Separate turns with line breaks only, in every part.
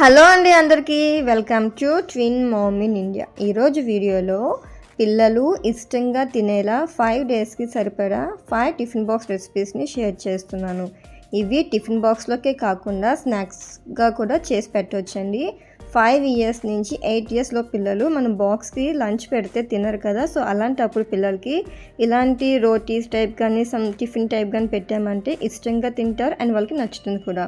Hello అండి అందరికీ. Welcome to twin mom in India. ఈరోజు వీడియోలో పిల్లలు ఇష్టంగా తినేలా ఫైవ్ డేస్కి సరిపడా ఫైవ్ టిఫిన్ బాక్స్ రెసిపీస్ని షేర్ చేస్తున్నాను. ఇవి టిఫిన్ బాక్స్లోకే కాకుండా స్నాక్స్గా కూడా చేసి పెట్టవచ్చండి ఫైవ్ ఇయర్స్ నుంచి ఎయిట్ ఇయర్స్లో పిల్లలు మనం బాక్స్కి లంచ్ పెడితే తినరు కదా. సో అలాంటప్పుడు పిల్లలకి ఇలాంటి రోటీస్ టైప్ కానీ సమ్ టిఫిన్ టైప్ కానీ పెట్టామంటే ఇష్టంగా తింటారు అండ్ వాళ్ళకి నచ్చుతుంది కూడా.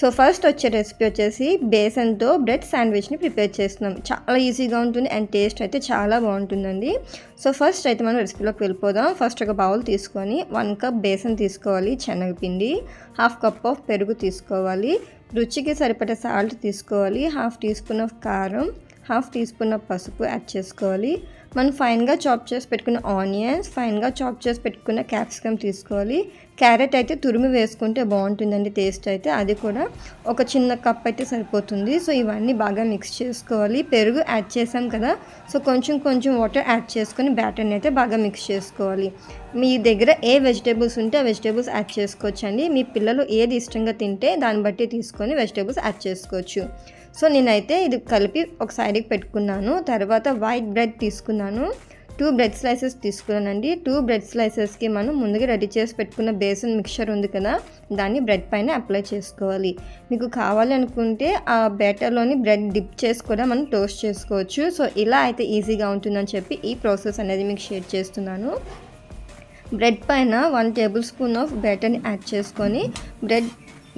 సో ఫస్ట్ వచ్చే రెసిపీ వచ్చేసి బేసన్తో బ్రెడ్ శాండ్విచ్ని ప్రిపేర్ చేస్తున్నాం. చాలా ఈజీగా ఉంటుంది అండ్ టేస్ట్ అయితే చాలా బాగుంటుందండి. సో ఫస్ట్ అయితే మనం రెసిపీలోకి వెళ్ళిపోదాం. ఫస్ట్ ఒక బౌల్ తీసుకొని వన్ కప్ బేసన్ తీసుకోవాలి శనగపిండి హాఫ్ కప్ ఆఫ్ పెరుగు తీసుకోవాలి. రుచికి సరిపడే సాల్ట్ తీసుకోవాలి. హాఫ్ టీ స్పూన్ ఆఫ్ కారం హాఫ్ టీ స్పూన్ ఆఫ్ పసుపు యాడ్ చేసుకోవాలి. మనం ఫైన్గా చాప్ చేసి పెట్టుకున్న ఆనియన్స్ ఫైన్గా చాప్ చేసి పెట్టుకున్న క్యాప్సికమ్ తీసుకోవాలి. క్యారెట్ అయితే తురిమి వేసుకుంటే బాగుంటుందండి టేస్ట్ అయితే. అది కూడా ఒక చిన్న కప్ అయితే సరిపోతుంది. సో ఇవన్నీ బాగా మిక్స్ చేసుకోవాలి. పెరుగు యాడ్ చేసాం కదా సో కొంచెం కొంచెం వాటర్ యాడ్ చేసుకొని బ్యాటర్ని అయితే బాగా మిక్స్ చేసుకోవాలి. మీ దగ్గర ఏ వెజిటేబుల్స్ ఉంటే ఆ వెజిటేబుల్స్ యాడ్ చేసుకోవచ్చండి. మీ పిల్లలు ఏది ఇష్టంగా తింటే దాన్ని బట్టి తీసుకొని వెజిటేబుల్స్ యాడ్ చేసుకోవచ్చు. సో నేనైతే ఇది కలిపి ఒక సైడ్కి పెట్టుకున్నాను. తర్వాత వైట్ బ్రెడ్ తీసుకున్నాను. టూ బ్రెడ్ స్లైసెస్ తీసుకున్నానండి. టూ బ్రెడ్ స్లైసెస్కి మనం ముందుగా రెడీ చేసి పెట్టుకున్న బేసన్ మిక్చర్ ఉంది కదా దాన్ని బ్రెడ్ పైన అప్లై చేసుకోవాలి. మీకు కావాలనుకుంటే ఆ బ్యాటర్లోని బ్రెడ్ డిప్ చేసి కూడా మనం టోస్ట్ చేసుకోవచ్చు. సో ఇలా అయితే ఈజీగా ఉంటుందని చెప్పి ఈ ప్రాసెస్ అనేది మీకు షేర్ చేస్తున్నాను. బ్రెడ్ పైన వన్ టేబుల్ స్పూన్ ఆఫ్ బ్యాటర్ని యాడ్ చేసుకొని బ్రెడ్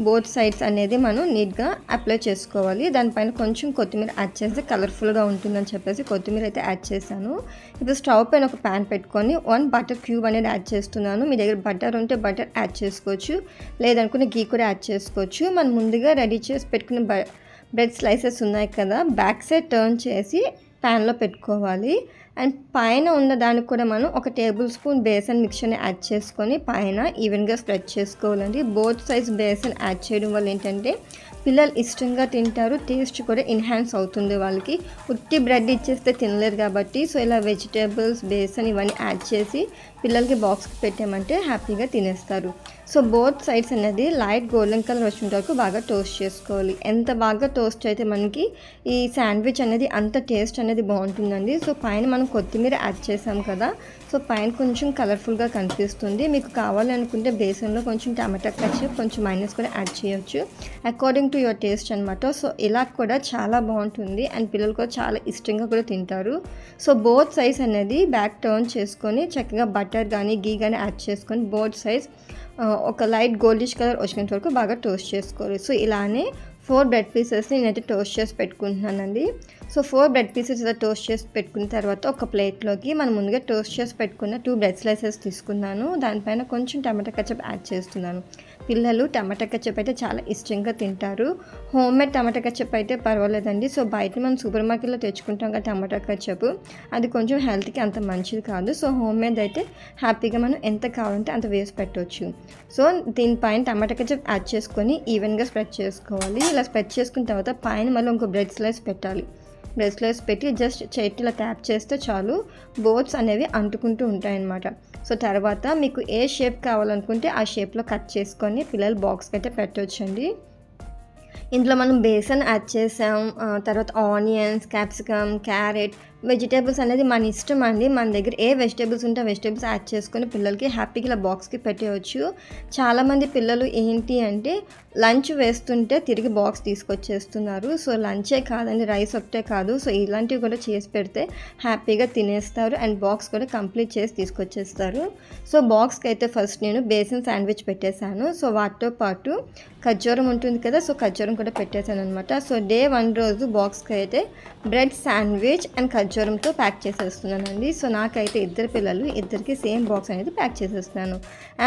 బోత్ సైడ్స్ అనేది మనం నీట్గా అప్లై చేసుకోవాలి. దానిపైన కొంచెం కొత్తిమీర యాడ్ చేస్తే కలర్ఫుల్గా ఉంటుందని చెప్పేసి కొత్తిమీర అయితే యాడ్ చేశాను. ఇప్పుడు స్టవ్ పైన ఒక ప్యాన్ పెట్టుకొని వన్ బటర్ క్యూబ్ అనేది యాడ్ చేస్తున్నాను. మీ దగ్గర బటర్ ఉంటే బటర్ యాడ్ చేసుకోవచ్చు. లేదనుకునే గీ కూడా యాడ్ చేసుకోవచ్చు. మనం ముందుగా రెడీ చేసి పెట్టుకున్న బ బ్రెడ్ స్లైసెస్ ఉన్నాయి కదా బ్యాక్ సైడ్ టర్న్ చేసి ప్యాన్లో పెట్టుకోవాలి. అండ్ పైన ఉన్న దానికి కూడా మనం ఒక టేబుల్ స్పూన్ బేసన్ మిక్చర్ని యాడ్ చేసుకొని పైన ఈవెన్గా స్ప్రెడ్ చేసుకోవాలండి. బోత్ సైజ్ బేసన్ యాడ్ చేయడం వల్ల ఏంటంటే పిల్లలు ఇష్టంగా తింటారు టేస్ట్ కూడా ఎన్హాన్స్ అవుతుంది వాళ్ళకి. ఉట్టి బ్రెడ్ ఇచ్చేస్తే తినలేరు కాబట్టి సో ఇలా వెజిటేబుల్స్ బేసన్ ఇవన్నీ యాడ్ చేసి పిల్లలకి బాక్స్కి పెట్టామంటే హ్యాపీగా తినేస్తారు. సో బోత్ సైడ్స్ అనేది లైట్ గోల్డెన్ కలర్ వచ్చిన వరకు బాగా టోస్ట్ చేసుకోవాలి. ఎంత బాగా టోస్ట్ అయితే మనకి ఈ శాండ్విచ్ అనేది అంత టేస్ట్ అనేది బాగుంటుందండి. సో పైన మనం కొత్తిమీర యాడ్ చేసాం కదా సో పైన కొంచెం కలర్ఫుల్గా కనిపిస్తుంది. మీకు కావాలనుకుంటే బేసన్లో కొంచెం టమాటా కచ్చి కొంచెం మైనస్ కూడా యాడ్ చేయొచ్చు. అకార్డింగ్ టు యువర్ టేస్ట్ అనమాట సో ఇలా కూడా చాలా బాగుంటుంది. అండ్ పిల్లలు కూడా చాలా ఇష్టంగా కూడా తింటారు. సో బోత్ సైజ్ అనేది బ్యాక్ టర్న్ చేసుకొని చక్కగా బటర్ కానీ గీ కానీ యాడ్ చేసుకొని బోత్ సైజ్ ఒక లైట్ గోల్డిష్ కలర్ వచ్చినంత వరకు బాగా టోస్ట్ చేసుకోవాలి. సో ఇలానే ఫోర్ బ్రెడ్ పీసెస్ని నేనైతే టోస్ట్ చేసి పెట్టుకుంటున్నానండి. సో ఫోర్ బ్రెడ్ పీసెస్ ఇలా టోస్ట్ చేసి పెట్టుకున్న తర్వాత ఒక ప్లేట్లోకి మనం ముందుగా టోస్ట్ చేసి పెట్టుకున్న టూ బ్రెడ్ స్లైసెస్ తీసుకున్నాను. దానిపైన కొంచెం టమాటా కచ్చప్ యాడ్ చేస్తున్నాను. పిల్లలు టమాటా కచ్చప్ అయితే చాలా ఇష్టంగా తింటారు. హోమ్ మేడ్ టమాటా కచ్చప్ అయితే పర్వాలేదండి. సో బయట మనం సూపర్ మార్కెట్లో తెచ్చుకుంటాం కదా టమాటా కచ్చప్. అది కొంచెం హెల్త్కి అంత మంచిది కాదు. సో హోమ్ మేడ్ అయితే హ్యాపీగా మనం ఎంత కావాలంటే అంత వేసి పెట్టవచ్చు సో దీనిపైన టమాటా కచ్చప్ యాడ్ చేసుకొని ఈవెన్గా స్ప్రెడ్ చేసుకోవాలి. ఇలా స్ప్రెడ్ చేసుకున్న తర్వాత పైన మళ్ళీ ఇంకో బ్రెడ్ స్లైస్ పెట్టాలి. బ్రెడ్ పెట్టి జస్ట్ చేతిలో ట్యాప్ చేస్తే చాలు బోట్స్ అనేవి అంటుకుంటూ ఉంటాయన్నమాట. సో తర్వాత మీకు ఏ షేప్ కావాలనుకుంటే ఆ షేప్లో కట్ చేసుకొని పిల్లలు బాక్స్కి అయితే పెట్టవచ్చండి ఇందులో మనం బేసన్ యాడ్ చేసాం. తర్వాత ఆనియన్స్ క్యాప్సికమ్ క్యారెట్ వెజిటేబుల్స్ అనేది మన ఇష్టం అండి. మన దగ్గర ఏ వెజిటేబుల్స్ ఉంటే వెజిటేబుల్స్ యాడ్ చేసుకొని పిల్లలకి హ్యాపీగా ఇలా బాక్స్కి పెట్టేయచ్చు. చాలామంది పిల్లలు ఏంటి అంటే లంచ్ వేస్తుంటే తిరిగి బాక్స్ తీసుకొచ్చేస్తున్నారు. సో లంచే కాదండి రైస్ ఒకటే కాదు. సో ఇలాంటివి కూడా చేసి పెడితే హ్యాపీగా తినేస్తారు. అండ్ బాక్స్ కూడా కంప్లీట్ చేసి తీసుకొచ్చేస్తారు. సో బాక్స్కి అయితే ఫస్ట్ నేను బేసిన్ శాండ్విచ్ పెట్టేశాను. సో వాటితో పాటు ఖర్జూరం ఉంటుంది కదా సో ఖర్జూరం కూడా పెట్టేశాను అనమాట సో డే వన్ రోజు బాక్స్కి అయితే బ్రెడ్ శాండ్విచ్ అండ్ ఖర్జూరంతో ప్యాక్ చేసేస్తున్నానండి. సో నాకైతే ఇద్దరు పిల్లలు ఇద్దరికి సేమ్ బాక్స్ అనేది ప్యాక్ చేసేస్తున్నాను.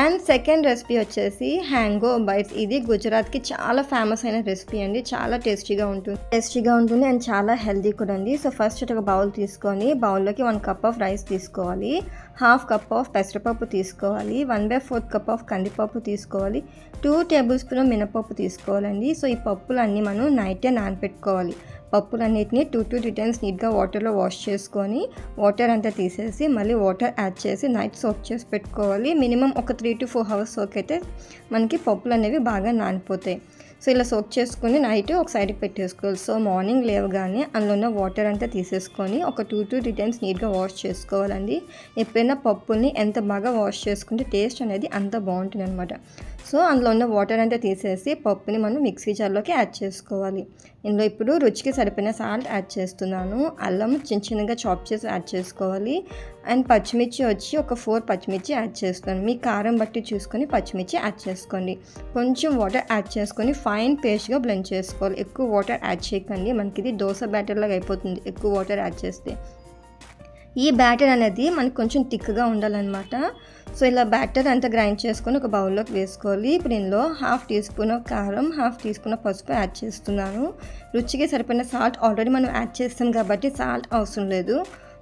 అండ్ సెకండ్ రెసిపీ వచ్చేసి హ్యాంగో బైట్స్. ఇది గుజరాత్కి చాలా ఫేమస్ అయిన రెసిపీ అండి. చాలా టేస్టీగా ఉంటుంది. టేస్టీగా ఉంటుంది అండ్ చాలా హెల్దీ కూడా అండి. సో ఫస్ట్ ఒక బౌల్ తీసుకొని బౌల్లోకి వన్ కప్ ఆఫ్ రైస్ తీసుకోవాలి. హాఫ్ కప్ ఆఫ్ పెసరపప్పు తీసుకోవాలి. One by fourth cup of కందిపప్పు తీసుకోవాలి. టూ టేబుల్ స్పూన్ మినపప్పు తీసుకోవాలండి. సో ఈ పప్పులన్నీ మనం నైటే నానపెట్టుకోవాలి. పప్పులన్నిటిని టూ టూ త్రీ టైమ్స్ నీట్గా వాటర్లో వాష్ చేసుకొని వాటర్ అంతా తీసేసి మళ్ళీ వాటర్ యాడ్ చేసి నైట్ సోక్ చేసి పెట్టుకోవాలి. మినిమం ఒక three to four hours soak అయితే మనకి పప్పులు అనేవి బాగా నానిపోతాయి. సో ఇలా సోక్ చేసుకుని నైట్ ఒక సైడ్కి పెట్టేసుకోవాలి. సో మార్నింగ్ లేవగానే అందులో ఉన్న వాటర్ అంతా తీసేసుకొని ఒక టూ టూ త్రీ టైమ్స్ నీట్గా వాష్ చేసుకోవాలండి. ఎప్పుడైనా పప్పుల్ని ఎంత బాగా వాష్ చేసుకుంటే టేస్ట్ అనేది అంత బాగుంటుంది అనమాట సో అందులో ఉన్న వాటర్ అంతా తీసేసి పప్పుని మనం మిక్సీ జార్లోకి యాడ్ చేసుకోవాలి. ఇందులో ఇప్పుడు రుచికి సరిపోయిన సాల్ట్ యాడ్ చేస్తున్నాను. అల్లం చిన్న చిన్నగా చాప్ చేసి యాడ్ చేసుకోవాలి. అండ్ పచ్చిమిర్చి వచ్చి ఒక ఫోర్ పచ్చిమిర్చి యాడ్ చేస్తాను మీ కారం బట్టి చూసుకొని పచ్చిమిర్చి యాడ్ చేసుకోండి. కొంచెం వాటర్ యాడ్ చేసుకొని ఫైన్ పేస్ట్గా బ్లెండ్ చేసుకోవాలి. ఎక్కువ వాటర్ యాడ్ చేయకండి. మనకి ఇది దోశ బ్యాటర్ లాగా అయిపోతుంది. ఎక్కువ వాటర్ యాడ్ చేస్తే. ఈ బ్యాటర్ అనేది మనకు కొంచెం థిక్గా ఉండాలన్నమాట. సో ఇలా బ్యాటర్ అంతా గ్రైండ్ చేసుకొని ఒక బౌల్లోకి వేసుకోవాలి. ఇప్పుడు ఇందులో హాఫ్ టీ స్పూన్ కారం హాఫ్ టీ స్పూన్ పసుపు యాడ్ చేస్తున్నాను. రుచికి సరిపడిన సాల్ట్ ఆల్రెడీ మనం యాడ్ చేస్తాం కాబట్టి సాల్ట్ అవసరం లేదు.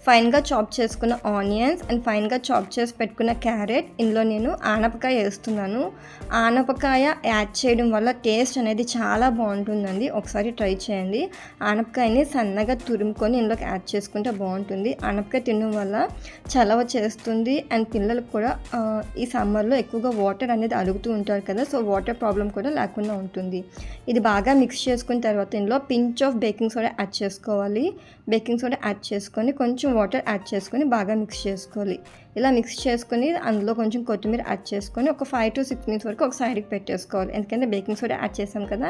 ఫైన్గా చాప్ చేసుకున్న ఆనియన్స్ అండ్ ఫైన్గా చాప్ చేసి పెట్టుకున్న క్యారెట్. ఇందులో నేను ఆనపకాయ వేస్తున్నాను. ఆనపకాయ యాడ్ చేయడం వల్ల టేస్ట్ అనేది చాలా బాగుంటుందండి. ఒకసారి ట్రై చేయండి. ఆనపకాయని సన్నగా తురుముకొని ఇందులోకి యాడ్ చేసుకుంటే బాగుంటుంది. ఆనపకాయ తినడం వల్ల చలవ చేస్తుంది అండ్ పిల్లలకు కూడా ఈ సమ్మర్లో ఎక్కువగా వాటర్ అనేది అడుగుతూ ఉంటారు కదా సో వాటర్ ప్రాబ్లం కూడా లేకుండా ఉంటుంది. ఇది బాగా మిక్స్ చేసుకున్న తర్వాత ఇందులో pinch of baking soda add చేసుకోవాలి. బేకింగ్ సోడా యాడ్ చేసుకొని కొంచెం వాటర్ యాడ్ చేసుకొని బాగా మిక్స్ చేసుకోవాలి. ఇలా మిక్స్ చేసుకొని అందులో కొంచెం కొత్తిమీర యాడ్ చేసుకొని ఒక ఫైవ్ టు సిక్స్ మినిట్స్ వరకు ఒక సైడ్కి పెట్టేసుకోవాలి. ఎందుకంటే బేకింగ్ సోడా యాడ్ చేసాం కదా.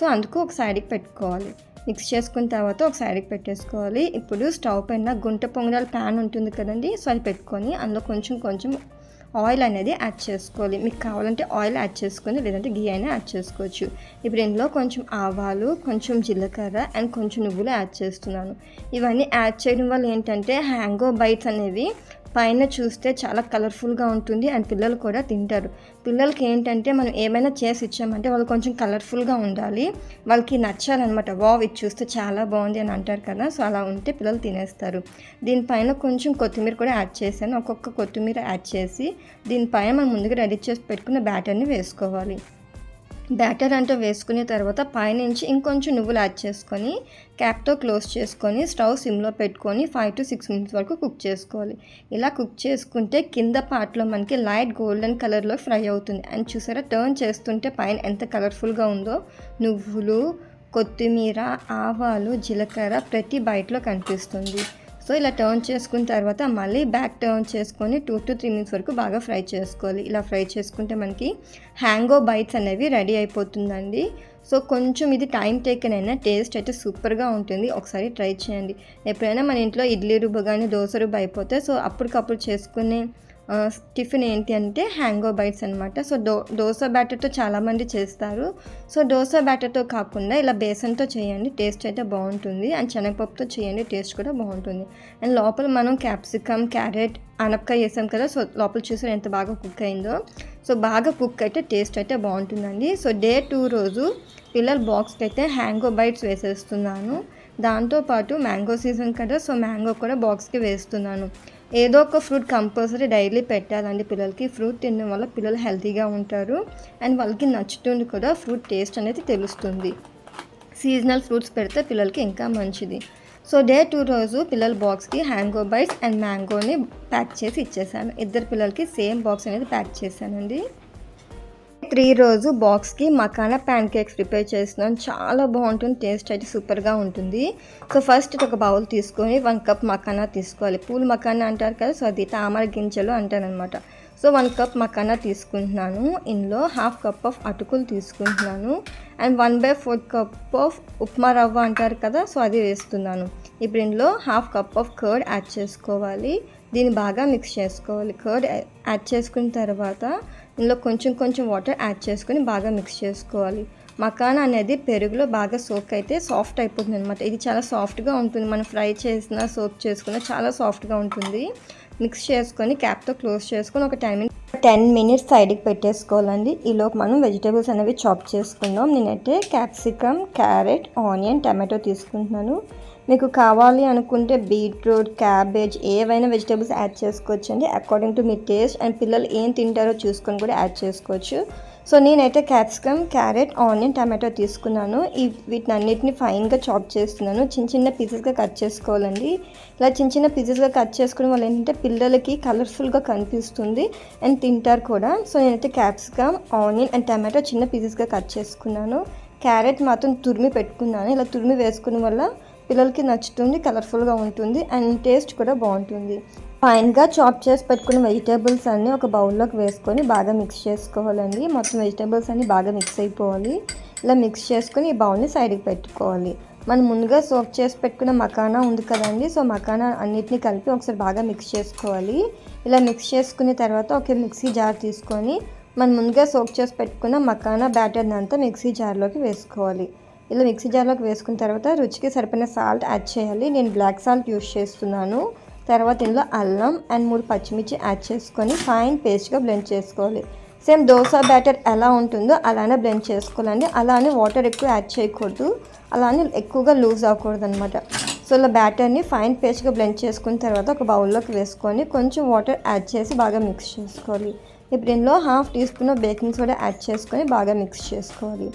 సో అందుకు ఒక సైడ్కి పెట్టుకోవాలి. మిక్స్ చేసుకున్న తర్వాత ఒక సైడ్కి పెట్టేసుకోవాలి. ఇప్పుడు స్టవ్ పైన గుంట పొంగడాల ప్యాన్ ఉంటుంది కదండి. సో అది పెట్టుకొని అందులో కొంచెం కొంచెం ఆయిల్ అనేది యాడ్ చేసుకోవాలి. మీకు కావాలంటే ఆయిల్ యాడ్ చేసుకొని లేదంటే గీ అయినా యాడ్ చేసుకోవచ్చు. ఇప్పుడు ఇందులో కొంచెం ఆవాలు కొంచెం జీలకర్ర అండ్ కొంచెం నువ్వులు యాడ్ చేస్తున్నాను. ఇవన్నీ యాడ్ చేయడం వల్ల ఏంటంటే హ్యాంగో బైట్స్ అనేవి పైన చూస్తే చాలా కలర్ఫుల్గా ఉంటుంది అండ్ పిల్లలు కూడా తింటారు. పిల్లలకి ఏంటంటే మనం ఏమైనా చేసి ఇచ్చామంటే వాళ్ళు కొంచెం కలర్ఫుల్గా ఉండాలి. వాళ్ళకి నచ్చాలన్నమాట. వావ్ ఇది చూస్తే చాలా బాగుంది అని అంటారు కదా సో అలా ఉంటే పిల్లలు తినేస్తారు. దీనిపైన కొంచెం కొత్తిమీర కూడా యాడ్ చేశాను. ఒక్కొక్క కొత్తిమీర యాడ్ చేసి దీనిపైన మనం ముందుగా రెడీ చేసి పెట్టుకున్న బ్యాటర్ని వేసుకోవాలి. బ్యాటర్ అంటూ వేసుకున్న తర్వాత పైనుంచి ఇంకొంచెం నువ్వులు యాడ్ చేసుకొని క్యాప్తో క్లోజ్ చేసుకొని స్టవ్ సిమ్లో పెట్టుకొని ఫైవ్ టు సిక్స్ మినిట్స్ వరకు కుక్ చేసుకోవాలి. ఇలా కుక్ చేసుకుంటే కింద పార్ట్లో మనకి లైట్ గోల్డెన్ కలర్లో ఫ్రై అవుతుంది. అండ్ చూసారా టర్న్ చేస్తుంటే పైన ఎంత కలర్ఫుల్గా ఉందో? నువ్వులు కొత్తిమీర ఆవాలు జీలకర్ర ప్రతి బయటలో కనిపిస్తుంది. సో ఇలా టర్న్ చేసుకున్న తర్వాత మళ్ళీ బ్యాక్ టర్న్ చేసుకొని టూ టు త్రీ మినిట్స్ వరకు బాగా ఫ్రై చేసుకోవాలి. ఇలా ఫ్రై చేసుకుంటే మనకి హ్యాంగో బైట్స్ అనేవి రెడీ అయిపోతుందండి. సో కొంచెం ఇది టైం టేకన్ అయినా టేస్ట్ అయితే సూపర్గా ఉంటుంది. ఒకసారి ట్రై చేయండి. ఎప్పుడైనా మన ఇంట్లో ఇడ్లీ రుబ్బ కానీ దోశ రుబ్బు అయిపోతే సో అప్పటికప్పుడు చేసుకునే టిఫిన్ ఏంటి అంటే హ్యాంగో బైట్స్ అనమాట సో దో దోశ బ్యాటర్తో చాలామంది చేస్తారు. సో దోశ బ్యాటర్తో కాకుండా ఇలా బేసన్తో చేయండి టేస్ట్ అయితే బాగుంటుంది. అండ్ శనగపప్పుతో చేయండి టేస్ట్ కూడా బాగుంటుంది. అండ్ లోపల మనం క్యాప్సికమ్ క్యారెట్ అనపకాయ వేసాం కదా సో లోపల చూసారు ఎంత బాగా కుక్ అయిందో? సో బాగా కుక్ అయితే టేస్ట్ అయితే బాగుంటుందండి. సో డే టూ రోజు పిల్లల బాక్స్కి అయితే హ్యాంగో బైట్స్ వేసేస్తున్నాను. దాంతోపాటు మ్యాంగో సీజన్ కదా సో మ్యాంగో కూడా బాక్స్కి వేస్తున్నాను. ఏదో ఒక ఫ్రూట్ కంపల్సరీ డైలీ పెట్టాలండి పిల్లలకి. ఫ్రూట్ తినడం వల్ల పిల్లలు హెల్తీగా ఉంటారు. అండ్ వాళ్ళకి నచ్చుతుంది కూడా ఫ్రూట్ టేస్ట్ అనేది తెలుస్తుంది. సీజనల్ ఫ్రూట్స్ పెడితే పిల్లలకి ఇంకా మంచిది. సో డే టూ రోజు పిల్లల బాక్స్కి హ్యాంగో బైట్స్ అండ్ మ్యాంగోని ప్యాక్ చేసి ఇచ్చేసాను. ఇద్దరు పిల్లలకి సేమ్ బాక్స్ అనేది ప్యాక్ చేశానండి. త్రీ రోజు బాక్స్కి మకానా ప్యాన్ కేక్స్ ప్రిపేర్ చేస్తున్నాను. చాలా బాగుంటుంది. టేస్ట్ అయితే సూపర్గా ఉంటుంది. సో ఫస్ట్ ఒక బౌల్ తీసుకొని వన్ కప్ మకానా తీసుకోవాలి. పూలు మకానా అంటారు కదా సో అది తామర గింజలు అంటారనమాట సో వన్ కప్ మకానా తీసుకుంటున్నాను. ఇందులో హాఫ్ కప్ ఆఫ్ అటుకులు తీసుకుంటున్నాను. And one by four cup of upma రవ్వ అంటారు కదా సో అది వేస్తున్నాను. ఇప్పుడు ఇందులో half cup of curd add చేసుకోవాలి. దీన్ని బాగా మిక్స్ చేసుకోవాలి. కర్డ్ యాడ్ చేసుకున్న తర్వాత ఇందులో కొంచెం కొంచెం వాటర్ యాడ్ చేసుకొని బాగా మిక్స్ చేసుకోవాలి. మకాన్ అనేది పెరుగులో బాగా సోక్ అయితే సాఫ్ట్ అయిపోతుంది అనమాట ఇది చాలా సాఫ్ట్గా ఉంటుంది. మనం ఫ్రై చేసిన సోక్ చేసుకున్న చాలా సాఫ్ట్గా ఉంటుంది. మిక్స్ చేసుకొని క్యాప్తో క్లోజ్ చేసుకొని ఒక టెన్ మినిట్స్ టెన్ మినిట్స్ సైడ్కి పెట్టేసుకోవాలండి. ఈలోపు మనం వెజిటేబుల్స్ అనేవి చాప్ చేసుకుందాం. నేనైతే క్యాప్సికమ్ క్యారెట్ ఆనియన్ టమాటో తీసుకుంటున్నాను. మీకు కావాలి అనుకుంటే బీట్రూట్ క్యాబేజ్ ఏవైనా వెజిటేబుల్స్ యాడ్ చేసుకోవచ్చు అండి అకార్డింగ్ టు మీ టేస్ట్ అండ్ పిల్లలు ఏం తింటారో చూసుకొని కూడా యాడ్ చేసుకోవచ్చు. సో నేనైతే క్యాప్సికమ్ క్యారెట్ ఆనియన్ టమాటో తీసుకున్నాను. ఈ వీటిని అన్నిటిని ఫైన్గా చాప్ చేస్తున్నాను. చిన్న చిన్న పీసెస్గా కట్ చేసుకోవాలండి. ఇలా చిన్న చిన్న పీసెస్గా కట్ చేసుకోవడం వల్ల ఏంటంటే పిల్లలకి కలర్ఫుల్గా కనిపిస్తుంది అండ్ తింటారు కూడా. సో నేనైతే క్యాప్సికమ్ ఆనియన్ అండ్ టమాటో చిన్న పీసెస్గా కట్ చేసుకున్నాను. క్యారెట్ మాత్రం తురిమి పెట్టుకున్నాను. ఇలా తురిమి వేసుకున్న వల్ల పిల్లలకి నచ్చుతుంది కలర్ఫుల్గా ఉంటుంది అండ్ టేస్ట్ కూడా బాగుంటుంది. ఫైన్గా చాప్ చేసి పెట్టుకున్న వెజిటేబుల్స్ అన్నీ ఒక బౌల్లోకి వేసుకొని బాగా మిక్స్ చేసుకోవాలండి. మొత్తం వెజిటేబుల్స్ అన్నీ బాగా మిక్స్ అయిపోవాలి. ఇలా మిక్స్ చేసుకొని ఈ బౌల్ని సైడ్కి పెట్టుకోవాలి. మనం ముందుగా సోప్ చేసి పెట్టుకున్న మకానా ఉంది కదండి సో మకానా అన్నిటిని కలిపి ఒకసారి బాగా మిక్స్ చేసుకోవాలి. ఇలా మిక్స్ చేసుకున్న తర్వాత ఒక మిక్సీ జార్ తీసుకొని మనం ముందుగా సోప్ చేసి పెట్టుకున్న మకానా బ్యాటర్ని అంతా మిక్సీ జార్లోకి వేసుకోవాలి. ఇలా మిక్సీ జార్లోకి వేసుకున్న తర్వాత రుచికి సరిపోయిన సాల్ట్ యాడ్ చేయాలి. నేను బ్లాక్ సాల్ట్ యూస్ చేస్తున్నాను. తర్వాత ఇందులో అల్లం అండ్ మూడు పచ్చిమిర్చి యాడ్ చేసుకొని ఫైన్ పేస్ట్గా బ్లెండ్ చేసుకోవాలి. సేమ్ దోశ బ్యాటర్ ఎలా ఉంటుందో అలానే బ్లెండ్ చేసుకోవాలండి. అలానే వాటర్ ఎక్కువ యాడ్ చేయకూడదు. అలానే ఎక్కువగా లూజ్ అవ్వకూడదు అనమాట సో ఇలా బ్యాటర్ని ఫైన్ పేస్ట్గా బ్లెండ్ చేసుకున్న తర్వాత ఒక బౌల్లోకి వేసుకొని కొంచెం వాటర్ యాడ్ చేసి బాగా మిక్స్ చేసుకోవాలి. ఇప్పుడు ఇందులో half teaspoon baking soda add చేసుకొని బాగా మిక్స్ చేసుకోవాలి.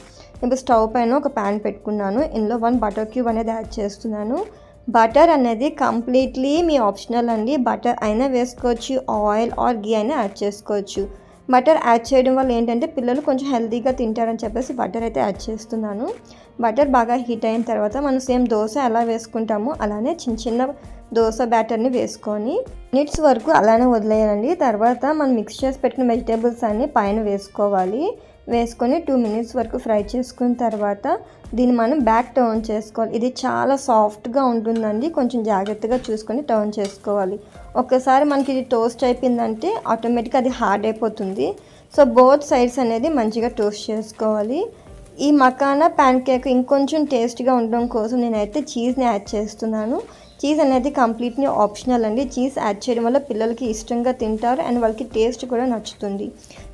ఇప్పుడు స్టవ్ పైన ఒక ప్యాన్ పెట్టుకున్నాను. ఇందులో వన్ బటర్ క్యూబ్ అనేది యాడ్ చేస్తున్నాను. బటర్ అనేది కంప్లీట్లీ మీ ఆప్షనల్ అండి. బటర్ అయినా వేసుకోవచ్చు ఆయిల్ ఆర్ గీ అయినా యాడ్ చేసుకోవచ్చు. బటర్ యాడ్ చేయడం వల్ల ఏంటంటే పిల్లలు కొంచెం హెల్తీగా తింటారని చెప్పేసి బటర్ అయితే యాడ్ చేస్తున్నాను. బటర్ బాగా హీట్ అయిన తర్వాత మనం సేమ్ దోశ ఎలా వేసుకుంటామో అలానే చిన్న చిన్న దోశ బ్యాటర్ని వేసుకొని మినిట్స్ వరకు అలానే వదిలేయాలండి. తర్వాత మనం మిక్స్ చేసి పెట్టిన వెజిటేబుల్స్ అన్నీ పైన వేసుకోవాలి. వేసుకొని టూ మినిట్స్ వరకు ఫ్రై చేసుకున్న తర్వాత దీన్ని మనం బ్యాక్ టర్న్ చేసుకోవాలి. ఇది చాలా సాఫ్ట్గా ఉంటుందండి. కొంచెం జాగ్రత్తగా చూసుకొని టర్న్ చేసుకోవాలి. ఒక్కసారి మనకి ఇది టోస్ట్ అయిపోయిందంటే ఆటోమేటిక్గా అది హార్డ్ అయిపోతుంది. సో బోత్ సైడ్స్ అనేది మంచిగా టోస్ట్ చేసుకోవాలి. ఈ మకానా ప్యాన్ కేక్ ఇంకొంచెం టేస్ట్గా ఉండడం కోసం నేనైతే చీజ్ని యాడ్ చేస్తున్నాను. చీజ్ అనేది కంప్లీట్లీ ఆప్షనల్ అండి. చీజ్ యాడ్ చేయడం వల్ల పిల్లలకి ఇష్టంగా తింటారు. అండ్ వాళ్ళకి టేస్ట్ కూడా నచ్చుతుంది.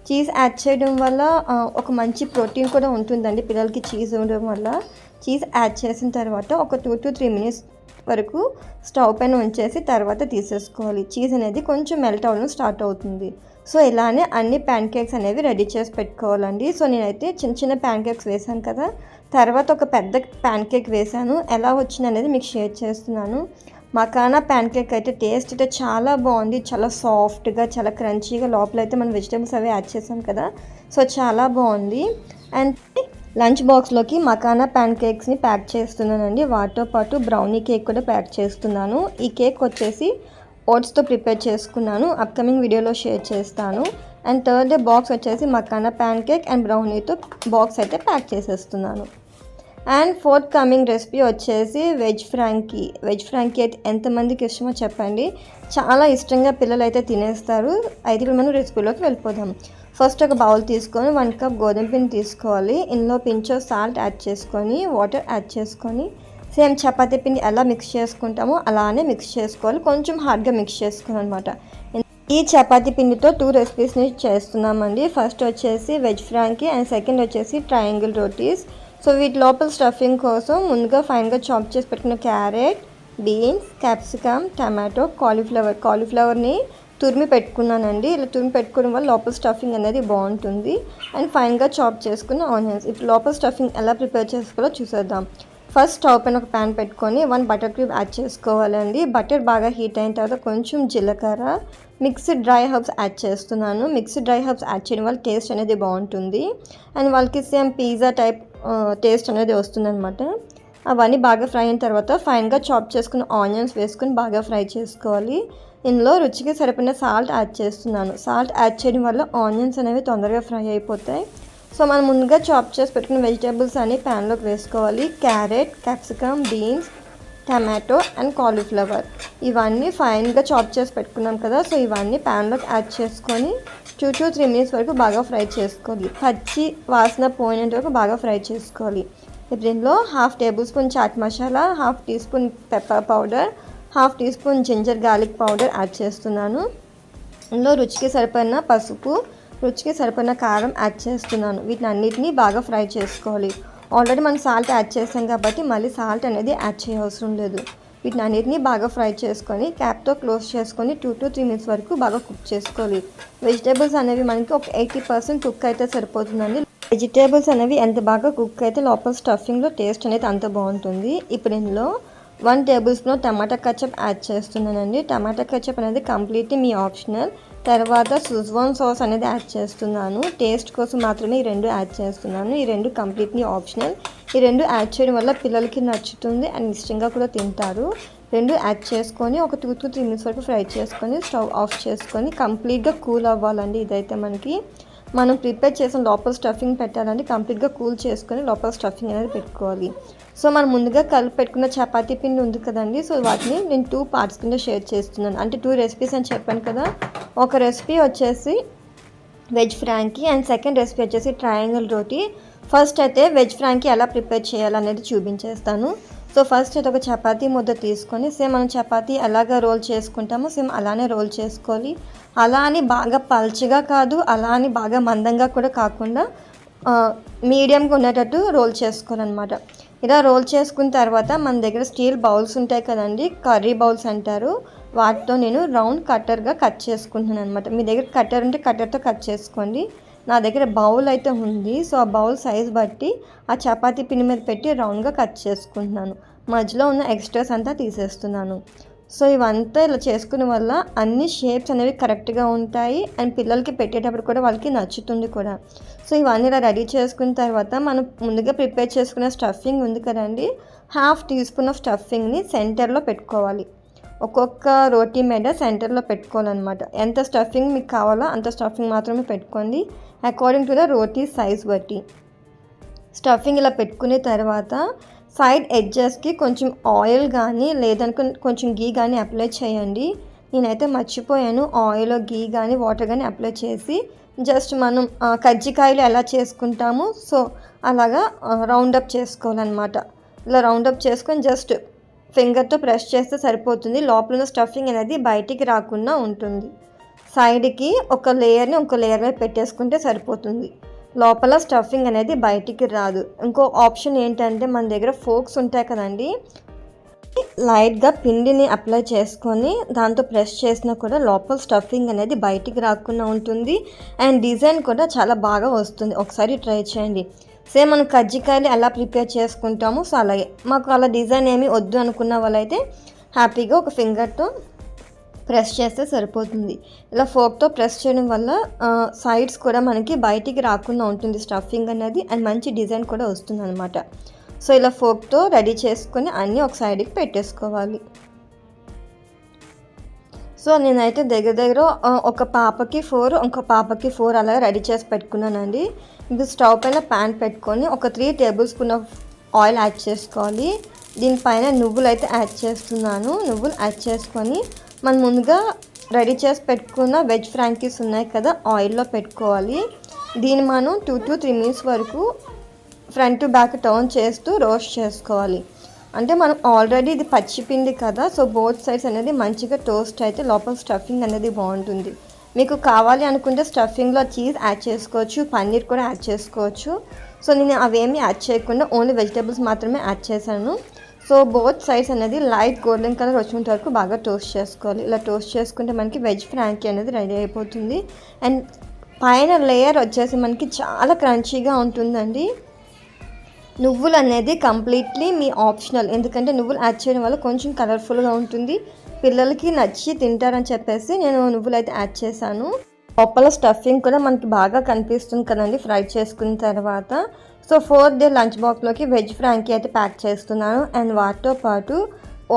చీజ్ యాడ్ చేయడం వల్ల ఒక మంచి ప్రోటీన్ కూడా ఉంటుందండి పిల్లలకి చీజ్ ఉండడం వల్ల. చీజ్ యాడ్ చేసిన తర్వాత ఒక టూ టు త్రీ మినిట్స్ వరకు స్టవ్ పైన ఉంచేసి తర్వాత తీసేసుకోవాలి. చీజ్ అనేది కొంచెం మెల్ట్ అవ్వడం స్టార్ట్ అవుతుంది. సో ఇలానే అన్ని ప్యాన్ కేక్స్ అనేవి రెడీ చేసి పెట్టుకోవాలండి. సో నేనైతే చిన్న చిన్న ప్యాన్ కేక్స్ వేసాను కదా. తర్వాత ఒక పెద్ద ప్యాన్ కేక్ వేసాను ఎలా వచ్చింది అనేది మీకు షేర్ చేస్తున్నాను. మకానా ప్యాన్ కేక్ అయితే టేస్ట్ అయితే చాలా బాగుంది. చాలా సాఫ్ట్గా చాలా క్రంచీగా లోపల అయితే మనం వెజిటేబుల్స్ అవి యాడ్ చేసాం కదా. సో చాలా బాగుంది. అండ్ లంచ్ బాక్స్లోకి మకానా ప్యాన్ కేక్స్ని ప్యాక్ చేస్తున్నానండి. వాటితో పాటు బ్రౌనీ కేక్ కూడా ప్యాక్ చేస్తున్నాను. ఈ కేక్ వచ్చేసి ఓట్స్తో ప్రిపేర్ చేసుకున్నాను. అప్కమింగ్ వీడియోలో షేర్ చేస్తాను. అండ్ థర్డ్ డే బాక్స్ వచ్చేసి మకానా ప్యాన్ కేక్ అండ్ బ్రౌనీతో బాక్స్ అయితే ప్యాక్ చేసేస్తున్నాను. అండ్ ఫోర్త్ కమింగ్ రెసిపీ వచ్చేసి వెజ్ ఫ్రాంకీ వెజ్ ఫ్రాంకీ అయితే ఎంతమందికి ఇష్టమో చెప్పండి. చాలా ఇష్టంగా పిల్లలు అయితే తినేస్తారు అయితే ఇప్పుడు మనం రెసిపీలోకి వెళ్ళిపోదాం. ఫస్ట్ ఒక బౌల్ తీసుకొని వన్ కప్ గోధుమ పిండి తీసుకోవాలి. ఇందులో పించో సాల్ట్ యాడ్ చేసుకొని వాటర్ యాడ్ చేసుకొని సేమ్ చపాతీ పిండి ఎలా మిక్స్ చేసుకుంటామో అలానే మిక్స్ చేసుకోవాలి. కొంచెం హార్డ్గా మిక్స్ చేసుకోవాలి అనమాట ఈ చపాతీ పిండితో టూ రెసిపీస్ని చేస్తున్నామండి. ఫస్ట్ వచ్చేసి వెజ్ ఫ్రాంకీ అండ్ సెకండ్ వచ్చేసి ట్రయాంగిల్ రోటీస్ సో వీటి లోపల స్టఫింగ్ కోసం ముందుగా ఫైన్గా చాప్ చేసి పెట్టిన carrot beans capsicum tomato cauliflower కాలీఫ్లవర్ని తురిమి పెట్టుకున్నానండి. ఇలా తురిమి పెట్టుకోవడం వల్ల లోపల స్టఫింగ్ అనేది బాగుంటుంది. అండ్ ఫైన్గా చాప్ చేసుకున్న ఆనియన్స్ ఇప్పుడు లోపల స్టఫింగ్ ఎలా ప్రిపేర్ చేసుకోవాలో చూసేద్దాం. ఫస్ట్ స్టవ్ పైన ఒక ప్యాన్ పెట్టుకొని వన్ బటర్ క్యూబ్ యాడ్ చేసుకోవాలండి. బటర్ బాగా హీట్ అయిన తర్వాత కొంచెం జీలకర్ర మిక్స్డ్ డ్రై హర్బ్స్ యాడ్ చేస్తున్నాను. మిక్స్డ్ డ్రై హర్బ్స్ యాడ్ చేయడం వల్ల టేస్ట్ అనేది బాగుంటుంది. అండ్ వాళ్ళకి సేమ్ పిజ్జా టైప్ టేస్ట్ అనేది వస్తుందన్నమాట. అవన్నీ బాగా ఫ్రై అయిన తర్వాత ఫైన్గా చాప్ చేసుకున్న ఆనియన్స్ వేసుకొని బాగా ఫ్రై చేసుకోవాలి. ఇందులో రుచికి సరిపడిన సాల్ట్ యాడ్ చేస్తున్నాను. సాల్ట్ యాడ్ చేయడం వల్ల ఆనియన్స్ అనేవి తొందరగా ఫ్రై అయిపోతాయి. సో మనం ముందుగా చాప్ చేసి పెట్టుకున్న వెజిటేబుల్స్ అన్ని ప్యాన్లోకి వేసుకోవాలి. Carrot capsicum beans tomato and cauliflower. ఇవన్నీ ఫైన్గా చాప్ చేసి పెట్టుకున్నాం కదా సో ఇవన్నీ ప్యాన్లోకి యాడ్ చేసుకొని టూ టు త్రీ మినిట్స్ వరకు బాగా ఫ్రై చేసుకోవాలి. పచ్చి వాసన పోయినంత వరకు బాగా ఫ్రై చేసుకోవాలి. ఇప్పుడు ఇందులో half tablespoon chaat masala half teaspoon pepper powder half teaspoon ginger garlic powder add చేస్తున్నాను. ఇందులో రుచికి సరిపడిన పసుపు రుచికి సరిపడిన కారం యాడ్ చేస్తున్నాను. వీటిని అన్నిటినీ బాగా ఫ్రై చేసుకోవాలి. ఆల్రెడీ మనం సాల్ట్ యాడ్ చేసాం కాబట్టి మళ్ళీ సాల్ట్ అనేది యాడ్ చేయవసరం లేదు. వీటిని అన్నిటినీ బాగా ఫ్రై చేసుకొని క్యాప్తో క్లోజ్ చేసుకొని టూ టు త్రీ మినిట్స్ వరకు బాగా కుక్ చేసుకోవాలి. వెజిటేబుల్స్ అనేవి మనకి ఒక ఎయిటీ పర్సెంట్ కుక్ అయితే సరిపోతుందండి. వెజిటేబుల్స్ అనేవి ఎంత బాగా కుక్ అయితే లోపల స్టఫింగ్లో టేస్ట్ అనేది అంత బాగుంటుంది. ఇప్పుడు ఇందులో one tablespoon tomato ketchup add చేస్తున్నానండి. టమాటా కచప్ అనేది కంప్లీట్లీ మీ ఆప్షనల్. తర్వాత సుజ్వాన్ సాస్ అనేది యాడ్ చేస్తున్నాను. టేస్ట్ కోసం మాత్రమే ఈ రెండు యాడ్ చేస్తున్నాను. ఈ రెండు కంప్లీట్లీ ఆప్షనల్ ఈ రెండు యాడ్ చేయడం వల్ల పిల్లలకి నచ్చుతుంది అండ్ ఇష్టంగా కూడా తింటారు. రెండు యాడ్ చేసుకొని ఒక టూ టు త్రీ మినిట్స్ వరకు ఫ్రై చేసుకొని స్టవ్ ఆఫ్ చేసుకొని కంప్లీట్గా కూల్ అవ్వాలండి ఇదైతే మనకి. మనం ప్రిపేర్ చేసిన లోపల స్టఫింగ్ పెట్టాలంటే కంప్లీట్గా కూల్ చేసుకొని లోపల స్టఫింగ్ అనేది పెట్టుకోవాలి. సో మనం ముందుగా కలిపి పెట్టుకున్న చపాతీ పిండి ఉంది కదండి. సో వాటిని నేను టూ పార్ట్స్ కింద షేర్ చేస్తున్నాను. అంటే టూ రెసిపీస్ అని చెప్పాను కదా. ఒక రెసిపీ వచ్చేసి veg frankie and second recipe వచ్చేసి ట్రయాంగిల్ రోటీ ఫస్ట్ అయితే వెజ్ ఫ్రాంకీ ఎలా ప్రిపేర్ చేయాలనేది చూపించేస్తాను. సో ఫస్ట్ అయితే ఒక చపాతీ ముద్ద తీసుకొని సేమ్ మనం చపాతీ ఎలాగ రోల్ చేసుకుంటామో సేమ్ అలానే రోల్ చేసుకోవాలి. అలా అని బాగా పల్చగా కాదు అలా అని బాగా మందంగా కూడా కాకుండా మీడియంగా ఉండేటట్టు రోల్ చేసుకోవాలన్నమాట. ఇలా రోల్ చేసుకున్న తర్వాత మన దగ్గర స్టీల్ బౌల్స్ ఉంటాయి కదండి కర్రీ బౌల్స్ అంటారు. వాటితో నేను రౌండ్ కట్టర్గా కట్ చేసుకుంటున్నాను అనమాట మీ దగ్గర కట్టర్ ఉంటే కట్టర్తో కట్ చేసుకోండి. నా దగ్గర బౌల్ అయితే ఉంది సో ఆ బౌల్ సైజ్ బట్టి ఆ చపాతీ పిండి మీద పెట్టి రౌండ్గా కట్ చేసుకుంటున్నాను. మధ్యలో ఉన్న ఎక్స్ట్రాస్ అంతా తీసేస్తున్నాను. సో ఇవంతా ఇలా చేసుకునే వల్ల అన్ని షేప్స్ అనేవి కరెక్ట్గా ఉంటాయి. అండ్ పిల్లలకి పెట్టేటప్పుడు కూడా వాళ్ళకి నచ్చుతుంది కూడా. సో ఇవన్నీ ఇలా రెడీ చేసుకున్న తర్వాత మనం ముందుగా ప్రిపేర్ చేసుకున్న స్టఫింగ్ ఉంది కదండి. హాఫ్ టీ స్పూన్ ఆఫ్ స్టఫింగ్ని సెంటర్లో పెట్టుకోవాలి. ఒక్కొక్క రోటీ మీద సెంటర్లో పెట్టుకోవాలన్నమాట. ఎంత స్టఫింగ్ మీకు కావాలో అంత స్టఫింగ్ మాత్రమే పెట్టుకోండి. According to the roti size బట్టి. స్టఫింగ్ ఇలా పెట్టుకునే తర్వాత సైడ్ ఎడ్జెస్కి కొంచెం ఆయిల్ కానీ లేదనుకుని కొంచెం గీ కానీ అప్లై చేయండి. నేనైతే మర్చిపోయాను. ఆయిల్ గీ కానీ వాటర్ కానీ అప్లై చేసి జస్ట్ మనం కజ్జికాయలు ఎలా చేసుకుంటాము సో అలాగా రౌండప్ చేసుకోవాలన్నమాట. ఇలా రౌండప్ చేసుకొని జస్ట్ ఫింగర్తో ప్రెస్ చేస్తే సరిపోతుంది. లోపల ఉన్న స్టఫింగ్ అనేది బయటికి రాకుండా ఉంటుంది. సైడ్కి ఒక లేయర్ని ఒక లేయర్ మీద పెట్టేసుకుంటే సరిపోతుంది. లోపల స్టఫింగ్ అనేది బయటికి రాదు. ఇంకో ఆప్షన్ ఏంటంటే మన దగ్గర ఫోక్స్ ఉంటాయి కదండి లైట్గా పిండిని అప్లై చేసుకొని దాంతో ప్రెస్ చేసినా కూడా లోపల స్టఫింగ్ అనేది బయటికి రాకుండా ఉంటుంది. అండ్ డిజైన్ కూడా చాలా బాగా వస్తుంది. ఒకసారి ట్రై చేయండి. సేమ్ మనం కజ్జికాయలు ఎలా ప్రిపేర్ చేసుకుంటామో సో అలాగే. మాకు అలా డిజైన్ ఏమి వద్దు అనుకున్న వాళ్ళైతే హ్యాపీగా ఒక ఫింగర్తో ప్రెస్ చేస్తే సరిపోతుంది. ఇలా ఫోక్తో ప్రెస్ చేయడం వల్ల సైడ్స్ కూడా మనకి బయటికి రాకుండా ఉంటుంది స్టఫింగ్ అనేది. అండ్ మంచి డిజైన్ కూడా వస్తుంది అనమాట సో ఇలా ఫోక్తో రెడీ చేసుకొని అన్నీ ఒక సైడ్కి పెట్టేసుకోవాలి. సో నేనైతే దగ్గర దగ్గర ఒక పాపకి ఫోర్ ఇంకో పాపకి ఫోర్ అలా రెడీ చేసి పెట్టుకున్నానండి. ఇది స్టవ్ పైన ప్యాన్ పెట్టుకొని ఒక three tablespoon of oil add చేసుకోవాలి. దీనిపైన నువ్వులు అయితే యాడ్ చేస్తున్నాను. నువ్వులు యాడ్ చేసుకొని మనం ముందుగా రెడీ చేసి పెట్టుకున్న వెజ్ ఫ్రాంకీస్ ఉన్నాయి కదా ఆయిల్లో పెట్టుకోవాలి. దీన్ని మనం టూ టు త్రీ మినిట్స్ వరకు ఫ్రంట్ టు బ్యాక్ టర్న్ చేస్తూ రోస్ట్ చేసుకోవాలి. అంటే మనం ఆల్రెడీ ఇది పచ్చిపిండి కదా సో బోత్ సైడ్స్ అనేది మంచిగా టోస్ట్ అయితే లోపల స్టఫింగ్ అనేది బాగుంటుంది. మీకు కావాలి అనుకుంటే స్టఫింగ్లో చీజ్ యాడ్ చేసుకోవచ్చు పన్నీర్ కూడా యాడ్ చేసుకోవచ్చు. సో నేను అవేమీ యాడ్ చేయకుండా ఓన్లీ వెజిటేబుల్స్ మాత్రమే యాడ్ చేశాను. సో బోత్ సైడ్స్ అనేది లైట్ గోల్డెన్ కలర్ వచ్చినంత వరకు బాగా టోస్ట్ చేసుకోవాలి. ఇలా టోస్ట్ చేసుకుంటే మనకి వెజ్ ఫ్రాంకీ అనేది రెడీ అయిపోతుంది. అండ్ పైన లేయర్ వచ్చేసి మనకి చాలా క్రంచీగా ఉంటుందండి. నువ్వులు అనేది కంప్లీట్లీ మీ ఆప్షనల్ ఎందుకంటే నువ్వులు యాడ్ చేయడం వల్ల కొంచెం కలర్ఫుల్గా ఉంటుంది. పిల్లలకి నచ్చి తింటారని చెప్పేసి నేను నువ్వులు అయితే యాడ్ చేశాను. లోపల స్టఫింగ్ కూడా మనకి బాగా కనిపిస్తుంది కదండి ఫ్రై చేసుకున్న తర్వాత. సో ఫోర్త్ డే లంచ్ బాక్స్లోకి వెజ్ ఫ్రాంకీ అయితే ప్యాక్ చేస్తున్నాను. అండ్ వాటితో పాటు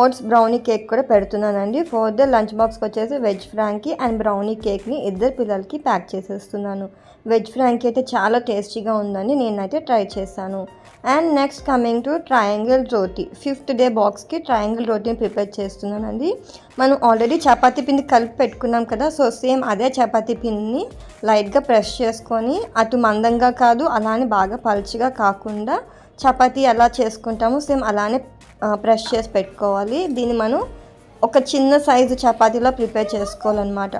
ఓట్స్ బ్రౌనీ కేక్ కూడా పెడుతున్నానండి. ఫోర్త్ డే లంచ్ బాక్స్కి వచ్చేసి వెజ్ ఫ్రాంకీ అండ్ బ్రౌనీ కేక్ని ఇద్దరు పిల్లలకి ప్యాక్ చేసేస్తున్నాను. వెజ్ ఫ్రాంకీ అయితే చాలా టేస్టీగా ఉందని నేనైతే ట్రై చేశాను. And next coming to triangle roti. Fifth day బాక్స్కి ట్రయాంగిల్ రోటీని ప్రిపేర్ చేస్తున్నానండి. మనం ఆల్రెడీ చపాతీ పిండి కలిపి పెట్టుకున్నాం కదా సో సేమ్ అదే చపాతీ పిండిని లైట్గా ప్రెస్ చేసుకొని అటు మందంగా కాదు అలానే బాగా పలుచగా కాకుండా చపాతీ ఎలా చేసుకుంటామో సేమ్ అలానే ప్రెస్ చేసి పెట్టుకోవాలి. దీన్ని మనం ఒక చిన్న సైజు చపాతీలో ప్రిపేర్ చేసుకోవాలన్నమాట.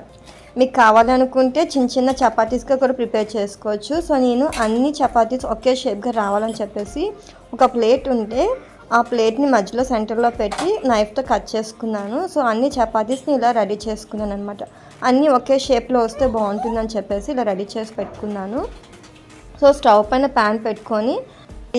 మీకు కావాలనుకుంటే చిన్న చిన్న చపాతీస్గా కూడా ప్రిపేర్ చేసుకోవచ్చు. సో నేను అన్ని చపాతీస్ ఒకే షేప్గా రావాలని చెప్పేసి ఒక ప్లేట్ ఉంటే ఆ ప్లేట్ని మధ్యలో సెంటర్లో పెట్టి నైఫ్తో కట్ చేసుకున్నాను. సో అన్ని చపాతీస్ని ఇలా రెడీ చేసుకున్నాను అనమాట అన్నీ ఒకే షేప్లో వస్తే బాగుంటుందని చెప్పేసి ఇలా రెడీ చేసి పెట్టుకున్నాను. సో స్టవ్ పైన ప్యాన్ పెట్టుకొని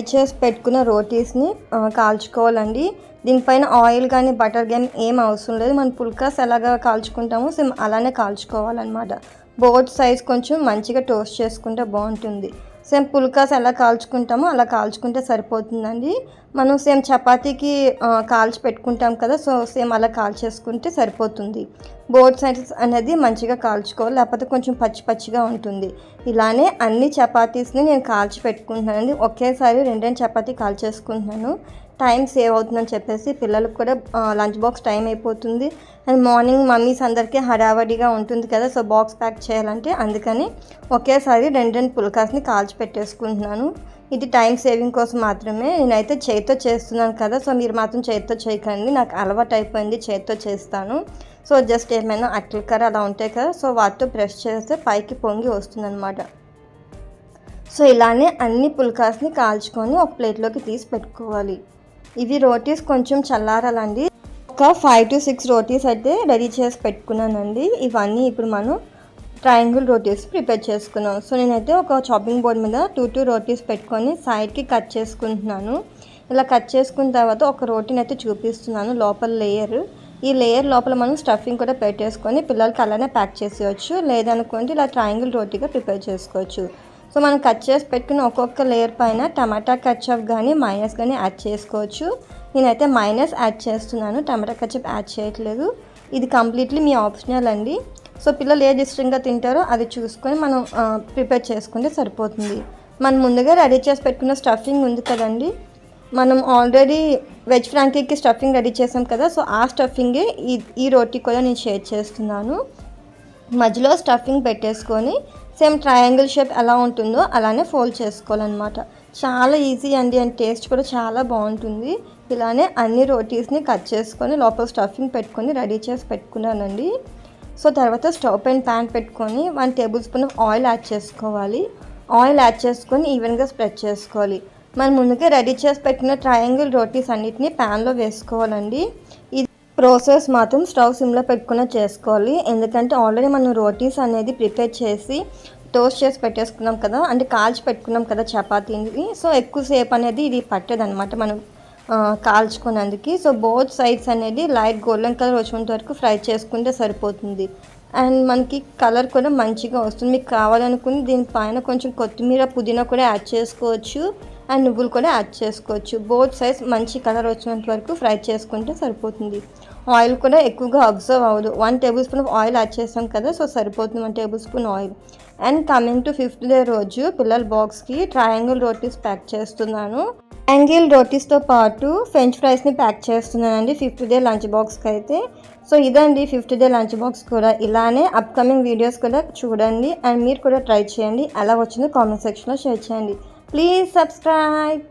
చేసి పెట్టుకున్న రోటీస్ని కాల్చుకోవాలండి. దీనిపైన ఆయిల్ కానీ బటర్ కానీ ఏం అవసరం లేదు. మనం పుల్కాస్ ఎలాగా కాల్చుకుంటామో సేమ్ అలానే కాల్చుకోవాలన్నమాట. బోట్ సైజ్ కొంచెం మంచిగా టోస్ట్ చేసుకుంటే బాగుంటుంది. సేమ్ పుల్కాస్ ఎలా కాల్చుకుంటామో అలా కాల్చుకుంటే సరిపోతుందండి. మనం సేమ్ చపాతీకి కాల్చి పెట్టుకుంటాం కదా సో సేమ్ అలా కాల్చేసుకుంటే సరిపోతుంది. బోర్డ్ సైడ్స్ అనేది మంచిగా కాల్చుకోవాలి లేకపోతే కొంచెం పచ్చి పచ్చిగా ఉంటుంది. ఇలానే అన్ని చపాతీస్ని నేను కాల్చి పెట్టుకుంటున్నానండి. ఒకేసారి రెండు రెండు చపాతీ కాల్చేసుకుంటున్నాను. టైం సేవ్ అవుతుందని చెప్పేసి పిల్లలకు కూడా లంచ్ బాక్స్ టైం అయిపోతుంది. అండ్ మార్నింగ్ మమ్మీస్ అందరికీ హడావడిగా ఉంటుంది కదా సో బాక్స్ ప్యాక్ చేయాలంటే అందుకని ఒకేసారి రెండు రెండు పుల్కాస్ని కాల్చి పెట్టేసుకుంటున్నాను. ఇది టైం సేవింగ్ కోసం మాత్రమే. నేనైతే చేతితో చేస్తున్నాను కదా సో మీరు మాత్రం చేతితో చేయకండి. నాకు అలవాటు అయిపోయింది చేతితో చేస్తాను. సో జస్ట్ ఏమైనా అట్ల కర్ర అలా ఉంటాయి కదా సో వాటితో ప్రెస్ చేస్తే పైకి పొంగి వస్తుందన్నమాట. సో ఇలానే అన్ని పుల్కాస్ని కాల్చుకొని ఒక ప్లేట్లోకి తీసి పెట్టుకోవాలి. ఇవి రోటీస్ కొంచెం చల్లారాలండి. ఒక ఫైవ్ టు సిక్స్ రోటీస్ అయితే రెడీ చేసి పెట్టుకున్నానండి. ఇవన్నీ ఇప్పుడు మనం ట్రయాంగిల్ రోటీస్ ప్రిపేర్ చేసుకున్నాం. సో నేనైతే ఒక చాపింగ్ బోర్డ్ మీద టూ టూ రోటీస్ పెట్టుకొని సైడ్కి కట్ చేసుకుంటున్నాను. ఇలా కట్ చేసుకున్న తర్వాత ఒక రోటీని అయితే చూపిస్తున్నాను లోపల లేయర్ ఈ లేయర్ లోపల మనం స్టఫింగ్ కూడా పెట్టేసుకొని పిల్లలకి అలానే ప్యాక్ చేసేయచ్చు. లేదనుకుంటే ఇలా ట్రయాంగిల్ రోటీగా ప్రిపేర్ చేసుకోవచ్చు. సో మనం కట్ చేసి పెట్టుకున్న ఒక్కొక్క లేయర్ పైన టమాటా కచ్చప్ కానీ మైనస్ కానీ యాడ్ చేసుకోవచ్చు. నేనైతే మైనస్ యాడ్ చేస్తున్నాను. టమాటా కచ్చప్ యాడ్ చేయట్లేదు. ఇది కంప్లీట్లీ మీ ఆప్షనల్ అండి. సో పిల్లలు ఏది ఇష్టంగా తింటారో అది చూసుకొని మనం ప్రిపేర్ చేసుకుంటే సరిపోతుంది. మనం ముందుగా రెడీ చేసి పెట్టుకున్న స్టఫింగ్ ఉంది కదండి. మనం ఆల్రెడీ వెజ్ ఫ్రాంకీకి స్టఫింగ్ రెడీ చేసాం కదా సో ఆ స్టఫింగే ఈ ఈ రోటీ కూడా నేను షేర్ చేస్తున్నాను. మధ్యలో స్టఫింగ్ పెట్టేసుకొని సేమ్ ట్రయాంగిల్ షేప్ ఎలా ఉంటుందో అలానే ఫోల్డ్ చేసుకోవాలన్నమాట. చాలా ఈజీ అండి అండ్ టేస్ట్ కూడా చాలా బాగుంటుంది. ఇలానే అన్ని రోటీస్ని కట్ చేసుకొని లోపల స్టఫింగ్ పెట్టుకొని రెడీ చేసి పెట్టుకున్నానండి. సో తర్వాత స్టవ్ పైన ప్యాన్ పెట్టుకొని one tablespoon oil add చేసుకోవాలి. ఆయిల్ యాడ్ చేసుకొని ఈవెన్గా స్ప్రెడ్ చేసుకోవాలి. మనం ముందుగా రెడీ చేసి పెట్టిన ట్రయాంగిల్ రోటీస్ అన్నిటిని ప్యాన్లో వేసుకోవాలండి. రోసెస్ మాత్రం స్టవ్ సిమ్లో పెట్టుకునే చేసుకోవాలి. ఎందుకంటే ఆల్రెడీ మనం రోటీస్ అనేది ప్రిపేర్ చేసి టోస్ట్ చేసి పెట్టేసుకున్నాం కదా అంటే కాల్చి పెట్టుకున్నాం కదా చపాతీని. సో ఎక్కువసేపు అనేది ఇది పట్టదనమాట మనం కాల్చుకున్నందుకు. సో బోత్ సైడ్స్ అనేది లైట్ గోల్డెన్ కలర్ వచ్చేంత వరకు ఫ్రై చేసుకుంటే సరిపోతుంది. అండ్ మనకి కలర్ కూడా మంచిగా వస్తుంది. మీకు కావాలనుకుని దీనిపైన కొంచెం కొత్తిమీర పుదీనా కూడా యాడ్ చేసుకోవచ్చు. అండ్ నువ్వులు కూడా యాడ్ చేసుకోవచ్చు. బోత్ సైజ్ మంచి కలర్ వచ్చినంత వరకు ఫ్రై చేసుకుంటే సరిపోతుంది. ఆయిల్ కూడా ఎక్కువగా అబ్జర్వ్ అవ్వదు. One tablespoon oil add చేస్తాం కదా సో సరిపోతుంది one tablespoon oil. And coming to fifth day రోజు పిల్లల బాక్స్కి ట్రయాంగిల్ రోటీస్ ప్యాక్ చేస్తున్నాను. ట్రయాంగిల్ రోటీస్తో పాటు ఫ్రెంచ్ ఫ్రైస్ని ప్యాక్ చేస్తున్నానండి ఫిఫ్త్ డే లంచ్ బాక్స్కి అయితే. సో ఇదండి ఫిఫ్త్ డే లంచ్ బాక్స్ కూడా. ఇలానే అప్కమింగ్ వీడియోస్ కూడా చూడండి అండ్ మీరు కూడా ట్రై చేయండి. ఎలా వచ్చిందో కామెంట్ సెక్షన్లో షేర్ చేయండి. Please subscribe